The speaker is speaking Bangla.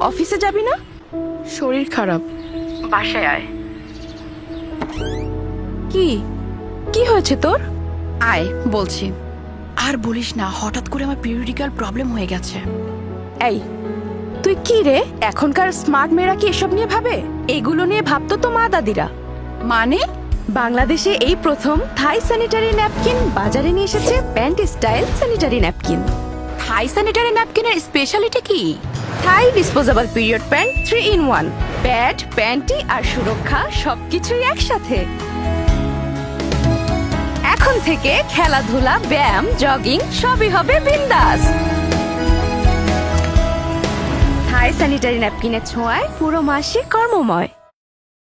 অফিসে যাবি না? শরীর খারাপ। বাসায় আয়। কি? কি হয়েছে তোর? আয় বলছি। আর বলিস না হঠাৎ করে আমার পিরিয়ডিক্যাল প্রবলেম হয়ে গেছে। এই তুই কি রে? এখনকার স্মার্ট মেয়েরা কি এসব নিয়ে ভাবে? এগুলো নিয়ে ভাবতো তো মা দাদিরা। মানে? বাংলাদেশে এই প্রথম থাই স্যানিটারি ন্যাপকিন বাজারে নিয়ে এসেছে pant style sanitary napkin Thai sanitary ন্যাপকিনের speciality কি? Thai disposable period pant three in one pad panty আর সুরক্ষা সবকিছুই একসাথে। এখন থেকে খেলাধুলা, ব্যায়াম জগিং সবই হবে বিন্দাস। থাই স্যানিটারি ন্যাপকিনের ছোঁয়ায় পুরো মাসে কর্মময়।